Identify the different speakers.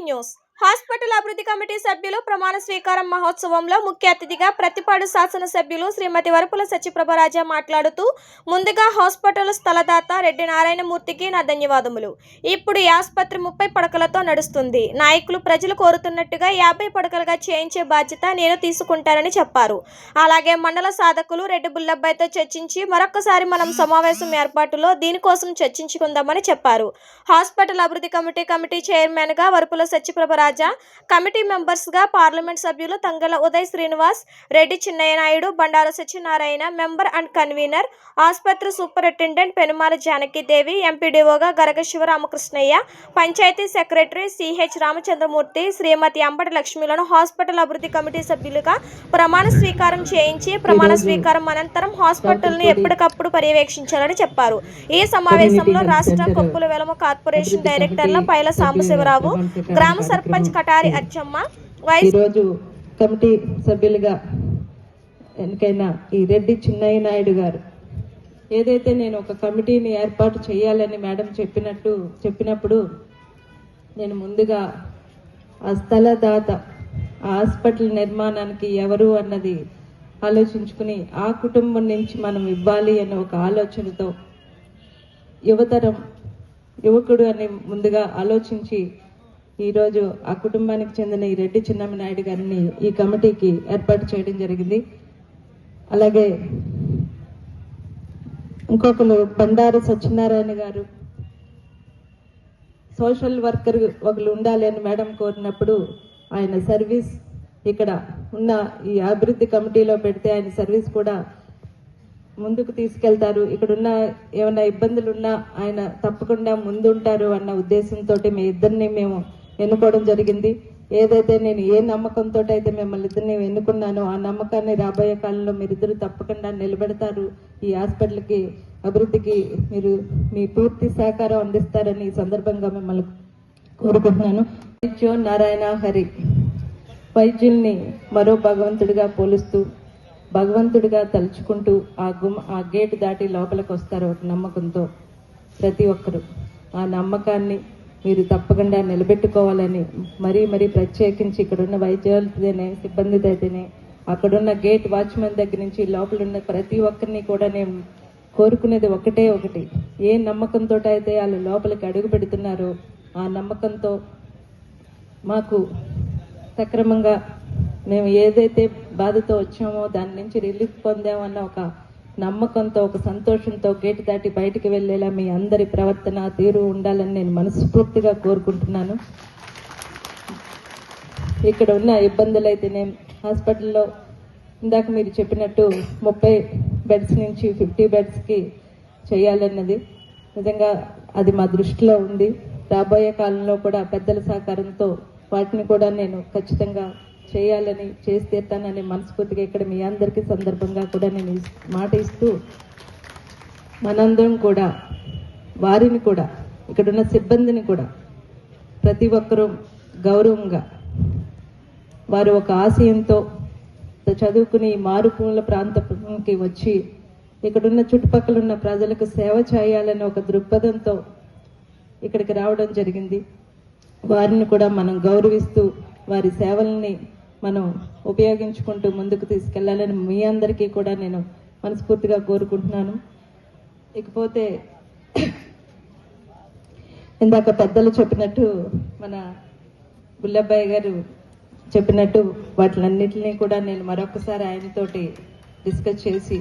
Speaker 1: News hospital అభివృద్ధి committee సభ్యులు ప్రమాణ స్వీకారం మహోత్సవంలో ముఖ్య అతిథిగా ప్రతిపాడు శాసనసభ్యులు శ్రీమతి వరపుల సత్యప్రభరాజ మాట్లాడుతూ ముందుగా హాస్పిటల్ స్థలదాత రెడ్డి నారాయణమూర్తికి నా ధన్యవాదములు. ఇప్పుడు ఈ ఆసుపత్రి ముప్పై పడకలతో నడుస్తుంది. నాయకులు ప్రజలు కోరుతున్నట్టుగా యాభై పడకలుగా చేయించే బాధ్యత నేను తీసుకుంటానని చెప్పారు. అలాగే మండల సాధకులు రెడ్డి బుల్లబ్బాయితో చర్చించి మరొకసారి మనం సమావేశం ఏర్పాటులో దీనికోసం చర్చించుకుందామని చెప్పారు. హాస్పిటల్ అభివృద్ధి కమిటీ కమిటీ చైర్మన్గా వరపుల సత్యప్రభరాజ కమిటీ మెంబర్స్గా పార్లమెంట్ సభ్యులు Tangala Uday Srinivas Reddy Chinnayya Naidu Bandaru Satyanarayana member and convener ఆసుపత్రి సూపరింటెండెంట్ పెనుమాల జానకీదేవి ఎంపీడీఓగా గరగ శివరామకృష్ణయ్య పంచాయతీ సెక్రటరీ సిహెచ్ రామచంద్రమూర్తి శ్రీమతి అంబటి లక్ష్మిలను హాస్పిటల్ అభివృద్ధి కమిటీ సభ్యులుగా ప్రమాణ స్వీకారం చేయించి ప్రమాణ స్వీకారం అనంతరం హాస్పిటల్ని ఎప్పటికప్పుడు పర్యవేక్షించాలని చెప్పారు. ఈ సమావేశంలో రాష్ట్ర కొప్పుల వెలమ కార్పొరేషన్ డైరెక్టర్ల పైల సాంబశివరావు గ్రామ సర్పంచ్ కటారి అచ్చమ్మ
Speaker 2: ఈరోజు కమిటీ సభ్యులుగా ఎన్నికైన ఈ రెడ్డి చిన్నయ్య నాయుడు గారు. ఏదైతే నేను ఒక కమిటీని ఏర్పాటు చేయాలని మేడం చెప్పినట్టు చెప్పినప్పుడు నేను ముందుగా ఆ స్థలదాత ఆ హాస్పిటల్ నిర్మాణానికి ఎవరు అన్నది ఆలోచించుకుని ఆ కుటుంబం నుంచి మనం ఇవ్వాలి అనే ఒక ఆలోచనతో యువతరం యువకుడు అని ముందుగా ఆలోచించి ఈరోజు ఆ కుటుంబానికి చెందిన ఈ రెడ్డి చిన్నమ్మ నాయుడు గారిని ఈ కమిటీకి ఏర్పాటు చేయడం జరిగింది. అలాగే ఇంకొకరు బండారు సత్యనారాయణ గారు సోషల్ వర్కర్ ఒకరు ఉండాలి అని మేడం కోరినప్పుడు ఆయన సర్వీస్ ఇక్కడ ఉన్న ఈ అభివృద్ధి కమిటీలో పెడితే ఆయన సర్వీస్ కూడా ముందుకు తీసుకెళ్తారు. ఇక్కడ ఉన్న ఏమైనా ఇబ్బందులు ఉన్నా ఆయన తప్పకుండా ముందుంటారు అన్న ఉద్దేశంతో మీ ఇద్దరిని మేము ఎన్నుకోవడం జరిగింది. ఏదైతే నేను ఏ నమ్మకంతో అయితే మిమ్మల్ని ఇద్దరిని ఎన్నుకున్నానో ఆ నమ్మకాన్ని రాబోయే కాలంలో మీరిద్దరు తప్పకుండా నిలబెడతారు. ఈ హాస్పిటల్కి అభివృద్ధికి మీరు మీ పూర్తి సహకారం అందిస్తారని ఈ సందర్భంగా మిమ్మల్ని కోరుకుంటున్నాను. వైద్యం నారాయణ హరి వైద్యుల్ని మరో భగవంతుడిగా పోలుస్తూ భగవంతుడిగా తలుచుకుంటూ ఆ గుమ్మ ఆ గేట్ దాటి లోపలికి వస్తారు ఒక నమ్మకంతో ప్రతి ఒక్కరు. ఆ నమ్మకాన్ని మీరు తప్పకుండా నిలబెట్టుకోవాలని మరీ మరీ ప్రత్యేకించి ఇక్కడున్న వైద్యులతోనే సిబ్బందితో అయితేనే అక్కడున్న గేట్ వాచ్మెన్ దగ్గర నుంచి లోపల ఉన్న ప్రతి ఒక్కరిని కూడా నేను కోరుకునేది ఒకటే ఒకటి. ఏ నమ్మకంతో అయితే వాళ్ళు లోపలికి అడుగు పెడుతున్నారో ఆ నమ్మకంతో మాకు సక్రమంగా మేము ఏదైతే బాధతో వచ్చామో దాని నుంచి రిలీఫ్ పొందామన్న ఒక నమ్మకంతో ఒక సంతోషంతో గేటు దాటి బయటికి వెళ్ళేలా మీ అందరి ప్రవర్తన తీరు ఉండాలని నేను మనస్ఫూర్తిగా కోరుకుంటున్నాను. ఇక్కడ ఉన్న ఇబ్బందులు అయితేనే హాస్పిటల్లో ఇందాక మీరు చెప్పినట్టు ముప్పై బెడ్స్ నుంచి ఫిఫ్టీ బెడ్స్కి చేయాలన్నది. నిజంగా అది మా దృష్టిలో ఉంది. రాబోయే కాలంలో కూడా పెద్దల సహకారంతో వాటిని కూడా నేను ఖచ్చితంగా చేయాలని చేసి తీర్తానని మనస్ఫూర్తిగా ఇక్కడ మీ అందరికీ సందర్భంగా కూడా నేను మాట ఇస్తూ మనందరం కూడా వారిని కూడా ఇక్కడున్న సిబ్బందిని కూడా ప్రతి ఒక్కరూ గౌరవంగా వారు ఒక ఆశయంతో చదువుకుని ఈ మారుమూల ప్రాంతానికి వచ్చి ఇక్కడున్న చుట్టుపక్కల ఉన్న ప్రజలకు సేవ చేయాలని ఒక దృక్పథంతో ఇక్కడికి రావడం జరిగింది. వారిని కూడా మనం గౌరవిస్తూ వారి సేవల్ని మనం ఉపయోగించుకుంటూ ముందుకు తీసుకెళ్ళాలని మీ అందరికీ కూడా నేను మనస్ఫూర్తిగా కోరుకుంటున్నాను. ఇకపోతే ఇందాక పెద్దలు చెప్పినట్టు మన బుల్లబ్బాయి గారు చెప్పినట్టు వాటిలన్నింటినీ కూడా నేను మరొకసారి ఆయనతోటి డిస్కస్ చేసి